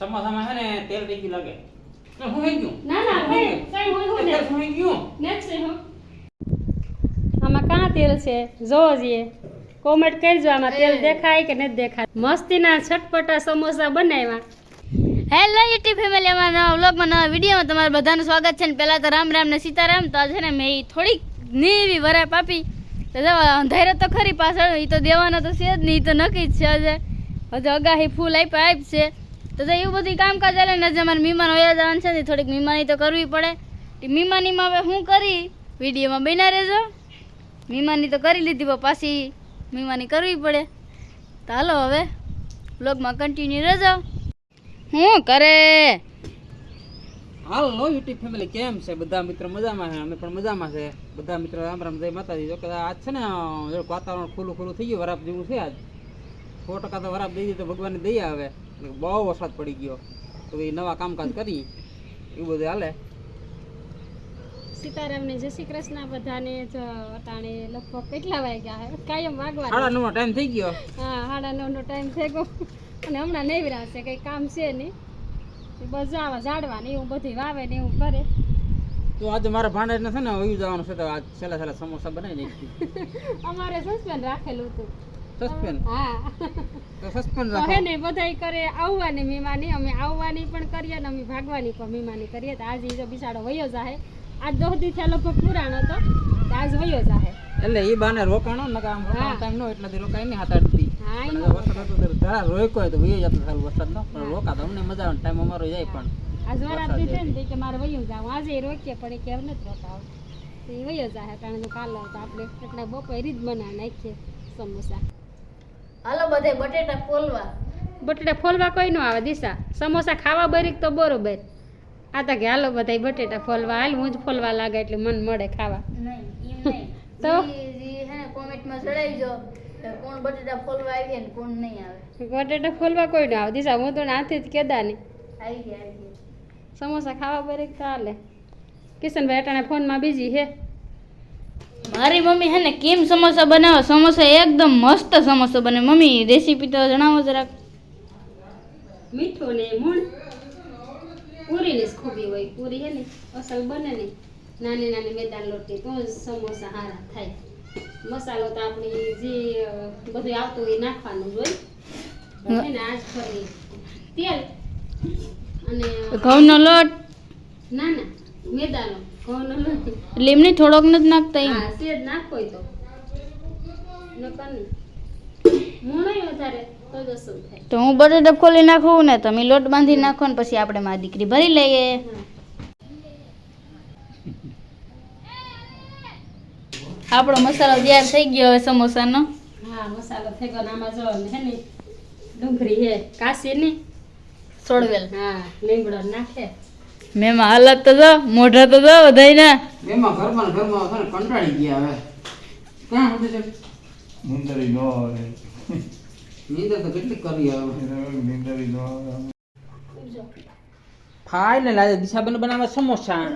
સમોસામાં છે ને તેલ ટીકી લાગે. તો હું થઈ ગયું? ના ના ભાઈ કઈ હોય હોય ને. તેલ થઈ ગયું? નેક્સ્ટ હો. આમાં કાં તેલ છે? જોવો જોઈએ. કોમેન્ટ કરજો આમાં તેલ દેખાય કે નથી દેખાય. મસ્તીના છટપટા સમોસા બનાવ્યા. હેલો યુટ્યુબ ફેમિલી અમારા નવા વ્લોગમાં નવા વિડીયોમાં તમારું બધાનું સ્વાગત છે. ને પહેલાં તો રામ રામ ને સીતારામ. તો આજે ને મેં ઈ થોડીકની એવી વરાપ આપી. તો જો અંધારે તો ખરી પાછળ એ તો દેવાનો તો છે જ નહીં તો નક્કી જ છે આજે. હજુ અગાહી ફૂલ આપ્યા આપ છે. તો એવું બધું કામકાજ ચાલે ને આજે અમારે મહેમાન વયા જવાનું છે ને થોડીક મહેમાની તો કરવી પડે. મહેમાનીમાં હવે હું કરી? વિડીયોમાં બના રહેજો. મહેમાની તો કરી લીધી, પણ પાછી મહેમાની કરવી પડે. તો હાલો હવે બ્લોગમાં કન્ટિન્યુ રહેજો. હું કરે? હાલો યુટ્યુબ ફેમિલી કેમ છે? બધા મિત્રો મજામાં છે? અમે પણ મજામાં છે. બધા મિત્રો રામ રામ, જય માતાજી. જો કે આજ છે ને વાતાવરણ ખુલ્લું ખુલ્લું થઈ ગયું વરાપ જેવું છે આજ. સો ટકા તો વરાપ દઈ તો ભગવાનની દયા આવે બહુ વરસાદ પડી ગયો. તો એ નવા કામકાજ કરી એ બધું હાલે. સીતારામને જય શ્રી કૃષ્ણ બધાને જ અટાણે લગભગ કેટલા વાગ્યા કાયમ વાગવા સાડા નવ ટાઈમ થઈ ગયો. હા સાડા નવનો ટાઈમ થઈ ગયો. અને હમણાં નહીં છે કંઈ કામ છે નહીં. બજાવા ઝાડવા ને એવું બધું વાવે ને એવું કરે. તો આજે મારા ભાંડે છે ને વયું જવાનું છે તો આજ છેલ્લા છેલ્લા સમોસા બનાવી નાખી અમારે સસ્પેન્ડ રાખેલું હતું. સસ્પેન્ડ. હા. તો સસ્પેન્ડ તો હે ને બધાય કરે આવવાની મીમાની અમે આવવાની પણ કરીએ ને અમે ભાગવાની પણ મીમાની કરીએ. તો આજે જો વયો જાહે. આજ દસ દી થયા લગભગ પુરાણ હતો આજ વયો જાહે. એટલે એ બાને રોકાણો ને આમ રોકાણ ટાઈમ નો એટલે રોકાય નહીં હાથ આઠ પણ વરસાદ હતો તો જરા રોક્યો તો વયો જતો સારું વરસાદ નો પણ રોકાતો અમને મજા આવે ટાઈમ અમારો જાય પણ આજ વરાત દીધે ને કે મારે વયું જાવ. આજે રોકીએ પણ એ નથી રોકાવ તો એ વયો જાહે કારણ કે કાલે તો આપણે એટલે બપોરે જ બનાવી નાખીએ સમોસા. હાલો બધે બટેટા ફોલવા. બટેટા ફોલવા કોઈ નો આવે દિશા. સમોસા ખાવા બરીક તો બરોબર. આ તો કે હાલો બધા બટેટા ફોલવા. હાલ હું જ ફોલવા લાગે એટલે મન મળે ખાવા. તો? ને કોમેન્ટમાં ચડાવીજો કોણ બટેટા ફોલવા આવી ને કોણ નહીં આવે. બટેટા ફોલવા કોઈ ન આવે. દિશા હું તો હાથે જ કેદા આવી ગયા સમોસા ખાવા બરીક તો હાલે. કિશનભાઈ અટાણે ફોનમાં બીજી હે. મારી મમ્મી હે ને કેમ સમોસા બનાવે? સમોસા એકદમ મસ્ત સમોસા બને. મમ્મી રેસીપી તો જણાવો જરાક. મીઠું ને મૂળ. પૂરીની જ ખૂબી હોય. પૂરી હે ને અસલ બને ને. નાની નાની મેદાન લોટની તો સમોસા સારા થાય. મસાલો તો આપણે જે બધું આવતું હોય એ નાખવાનું હોય. ને આજ ફરી તેલ અને ઘઉંનો લોટ. ના ના મેદાનો. એમને થોડોક નથી નાખતા એમ. સેજ નાખો તો. તો હું બટેટા ફોલી નાખું ને તમે લોટ બાંધી નાખો ને પછી આપણે મારી દીકરી ભરી લઈએ. આપણો મસાલો તૈયાર થઈ ગયો હવે સમોસાનો. હા મસાલો થઈ ગયો આમાં જો હે ને ડુંગળી હે કાશી ની? સોળવેલ. હા લીમડો નાખે. મેમાં હાલત તો જો મોઢા તો જો બધાયના. મેમાં ઘરમાં ઘરમાં છે કંટાળી ગયા હવે. ક્યાં હતું છે? નીંદરી નો આવે. નીંદર તો કેટલી કરી હવે નીંદરી નો આવે. ફાઇનલ આજે દિશાબેન બનાવવા સમોસા.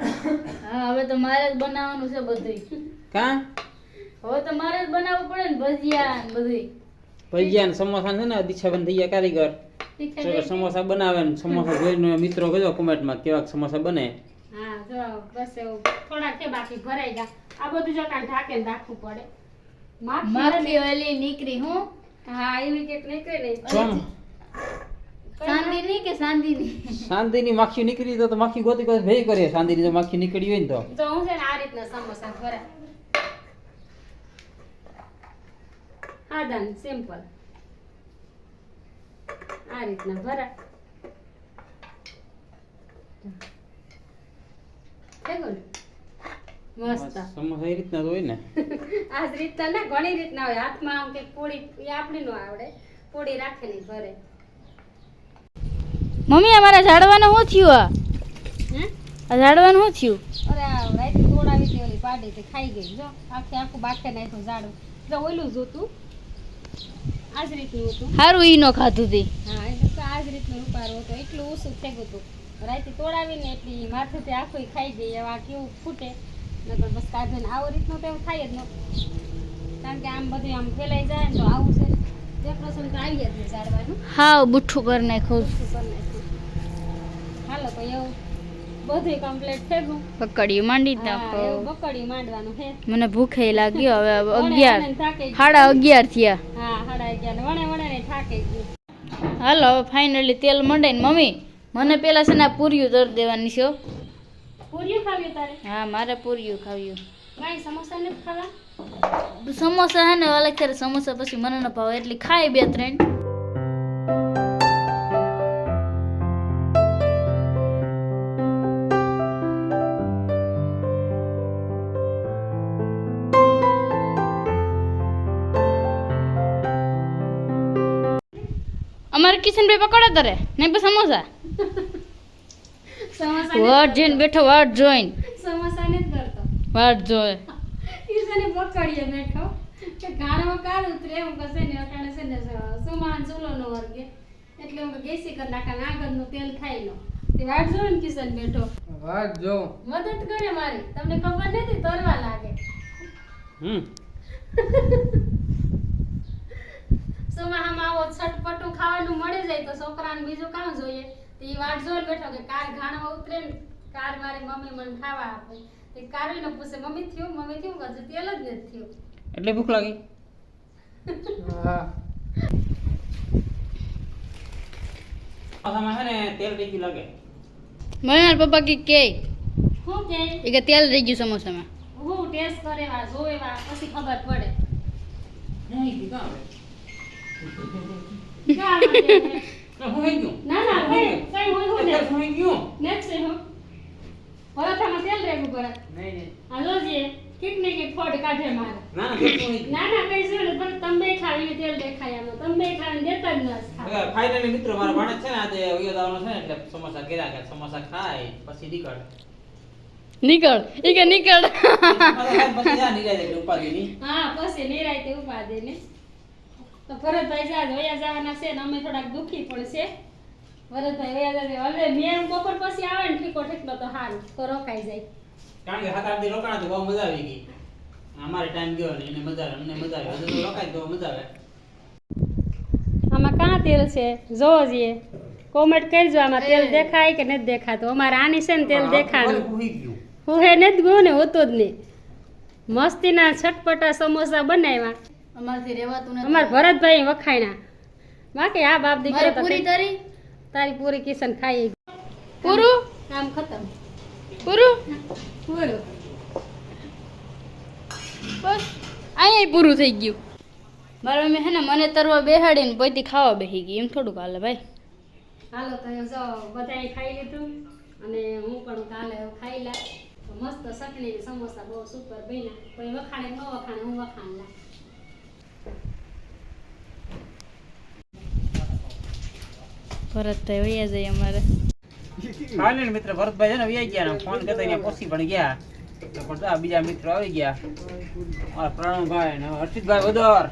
હા હવે તો મારે જ બનાવવાનું છે બધું કા હવે તો મારે જ બનાવવું પડે ને ભજીયા ને બધું ભજીયા ને સમોસા છે ને દિશાબેન થઈ ગયા કારીગર. તો સમોસા બનાવે ને સમોસા જોઈને મિત્રો કહેજો કોમેન્ટમાં કેવા સમોસા બને. હા જો બસ એવું. થોડા કે બાકી ભરાઈ ગયા. આ બધું જો કાંઈ ઢાંકે રાખવું પડે. માખી માખી ઓલી નીકળી હું? હા એવી કેક નીકળે કે માખી નીકળી તો તો માખી ગોતી ગોતી ભેગી કરીએ. જો માખી નીકળી હોય ને તો. હું છે ને આ રીતના સમોસા ભરા સાદા સિમ્પલ આ રીતના ભરા થઈ મસ્ત. સમોસા એ રીતના હોય ને. આ જ રીતના ના ઘણી રીતના હોય. હાથમાં આમ કંઈક પોળી એ આપણે નો આવડે. પોળી રાખે ભરે. મમ્મી અમારા ઝાડવાનું શું થયું આ? હે? આ ઝાડવાનું શું થયું? અરે આ રાતે તોડાવી હતી ઓલી પાડી તે ખાઈ ગઈ. જો આખે આખું બાખે નાખ્યું ઝાડું. જો ઓલું જ હતું. આ જ રીતનું હતું. સારું ઈ નો ખાધું હતી હા એટલે તો આ જ રીતનું રૂપારું હતું. એટલું ઓછું થઈ ગયું હતું. રાતે તોડાવીને એટલી માથેથી આખું ખાઈ ગઈ એવા કેવું ફૂટે. નકર બસ કાઢે આવો રીતનું તો એવું થાય જ ન. કારણ કે આમ બધું આમ ફેલાઈ જાય ને તો આવું છે. ડેકોરેશન તો આવી જ ઝાડવાનું. હાવ બુઠ્ઠું કરી નાખ્યું. કરી નાખ્યું. નાખો એવું બધું કમ્પ્લીટ થઈ ગયું. માંડી નાખો. બકડી માંડવાનું છે. મને ભૂખે લાગ્યો. હવે અગિયાર સાડા અગિયાર થયા હા સાડા અગિયાર ને વણે વણે ને થાકી ગયું હાલો હવે ફાઇનલી તેલ મંડાઈ ને મમ્મી મને પેલા છે ને પૂર્યું દર દેવાની છે હો. ખાવ્યું તારે? હા મારે પૂર્યું ખાવ્યું સમોસા નથી ખાવા? સમોસા હે ને અલગ ત્યારે સમોસા પછી મને ન ભાવે એટલે ખાય બે ત્રણ. કિશનભાઈ પકોડા તરે નહીં પછી સમોસા. સમોસા વાટ જોઈને બેઠો વાટ જોઈન. સમોસા ને કરતો. વાટ જોઈ. ને પકડીએ બેઠો. કે ગાળમાં કાળ ઉતરે હું કસે ને અટાણે છે ને સુમાન ચૂલો નો વર્ગે. એટલે હું ગેસી કરી નાખા આગળનું તેલ ખાઈ લો. તે વાટ ને કિશન બેઠો. વાટ જો. મદદ કરે મારી. તમને ખબર નથી તરવા લાગે. હમ. સુમાહામાં આવો છટપટું ખાવાનું મળી જાય તો છોકરાને બીજું કામ જોઈએ. તો એ વાટ જોઈને બેઠો કે કાર ઘાણમાં ઉતરે ને કાર મારી મમ્મી મને ખાવા આપે. તે કારવીને પૂછે મમ્મી થયું? મમ્મી થયું? કરશે તેલ જ નથી થયું. એટલે ભૂખ લાગી? હા. ને તેલ રહી ગયું લાગે. મને પપ્પા કી કે શું કે? એ કે તેલ રહી ગયું સમોસામાં. હું ટેસ્ટ કરે વા જોવે વા પછી ખબર પડે. નહીં? તો હું હઈ ગયું ના ના કઈ કઈ હોય હું ને હું હઈ ગયું. નેક્સ્ટ છે હું. પરોઠામાં તેલ રેગું પડે નહીં નહીં. હાલો જે કીક ને કીક ફોડ કાઢે મારે. ના ના ના ના કઈ છે ને પણ તમે ખાવીને તેલ દેખાય આમાં. તમે ખાવીને દેતા જ નથી ફાઇનલી મિત્રો મારા ભાણેજ છે ને આજે વયો દાવાનો છે એટલે સમોસા કર્યા કે સમોસા ખાય પછી નીકળ. નીકળ. એ કે નીકળ. પછી જા એટલે ઉપાધિ ની. હા પછી નિરાય તે ઉપાદે ને. તો ભરતભાઈ જા વયા જવાના છે ને અમે થોડાક દુખી પણ છે ભરતભાઈ વયા જાય હવે મેં બપોર પછી આવે ને ઠીકો ઠીકલો તો સારું તો રોકાઈ જાય. કારણ કે સાત આઠ દી રોકાણા તો બહુ મજા આવી ગઈ. અમારે ટાઈમ ગયો ને એને મજા આવે અમને મજા આવે. હજુ તો રોકાય તો મજા આવે. આમાં કાં તેલ છે? જોવો જોઈએ. કોમેન્ટ કરજો આમાં તેલ દેખાય કે નથી દેખાતું. અમારે આની છે ને તેલ ગયું. હું હે નથી ગયું ને હોતો જ નહીં. મસ્તીના છટપટા સમોસા બનાવ્યા. અમારથી રહેવાતું નથી. અમાર ભરતભાઈ વખાયણા. બાકી આ બાપ દીકરો પૂરી તરી તારી પૂરી કિશન ખાઈ પૂરું? કામ ખતમ. પૂરું? પૂરું. બસ અહીંયા પૂરું થઈ ગયું. મારા મમ્મી હે ને મને તરવા બેહાડીને પછી ખાવા બેસી ગઈ. એમ થોડુંક હાલે ભાઈ. હાલો તો જો બધાએ ખાઈ લીધું. અને હું પણ કાલે ખાઈ લા. તો મસ્ત ચટણી સમોસા બહુ સુપર બન્યા. કોઈ વખાણે ન વખાણે હું વખાણ લા. ભરત વૈયા વયા જાય અમારે. ફાઇનલ મિત્ર, ભરતભાઈ છે ને વ્યાઈ ગયા ફોન કરતા ત્યાં પહોંચી પણ ગયા. પણ આ બીજા મિત્રો આવી ગયા. મારા પ્રણવભાઈ ને હર્ષિતભાઈ વદોર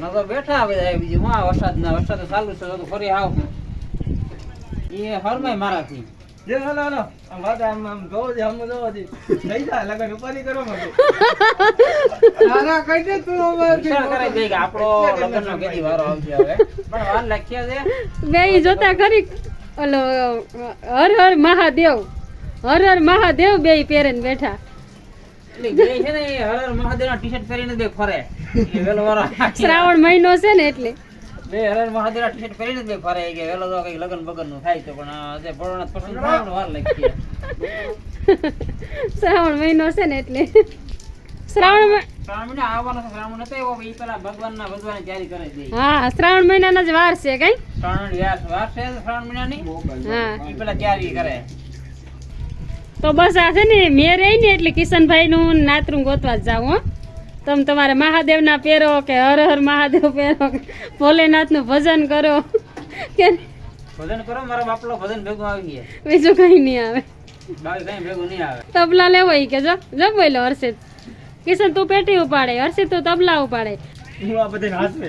ના તો બેઠા બધા બીજું માં વરસાદ ના વરસાદ ચાલુ છે, તો ફરી આવ. એ હરમાય મારાથી. જે હાલો હાલો આમ વાત આમ આમ જોવો છે આમ જોવો છે. થઈ જાય લગન ઉપાધિ કરો મને. વિચાર કરાય દે કે આપણો લગ્નનો કેદી વારો આવશે હવે. પણ વાર લખ્યા છે. બે જોતા કરી ઓલો હર હર મહાદેવ. હર હર મહાદેવ બે પહેરીને બેઠા. શ્રાવણ મહિનો છે ને એટલે. બે હર હર મહાદેવના ટી-શર્ટ પહેરીને જ બે વેલો તો કઈ લગન બગનનું થાય તો પણ આજે ભોળાનાથ પસંદ થાય વાર લાગી શ્રાવણ મહિનો છે ને એટલે. શ્રાવણ શ્રાવણ મહિના આવવાનો છે શ્રાવણ નતો એવો એ પેલા ભગવાનના ભગવાનની તૈયારી કરે છે. હા શ્રાવણ મહિનાના જ વાર છે કઈ? શ્રાવણ વ્યાસ વાર છે શ્રાવણ મહિનાની? હા. ઈ પેલા તૈયારી કરે. તો બસ આ છે ને મેં રહી ને એટલે કિશનભાઈ નું નાતરું ગોતવા જ જાઉં હો. તમે તમારે મહાદેવના પહેરો કે હર હર મહાદેવ પહેરો ભોલેનાથનું ભજન કરો. કે ભજન કરો મારા બાપલો ભજન ભેગું આવી ગયા. બીજું કઈ નહીં આવે. બાકી કઈ ભેગું નહીં આવે. તબલા લેવો ઈ કે જો જો બોલો હર્ષિત. કિશન તું પેટી ઉપાડે હર્ષિત તું તબલા ઉપાડે. હું આ બધે હાસવે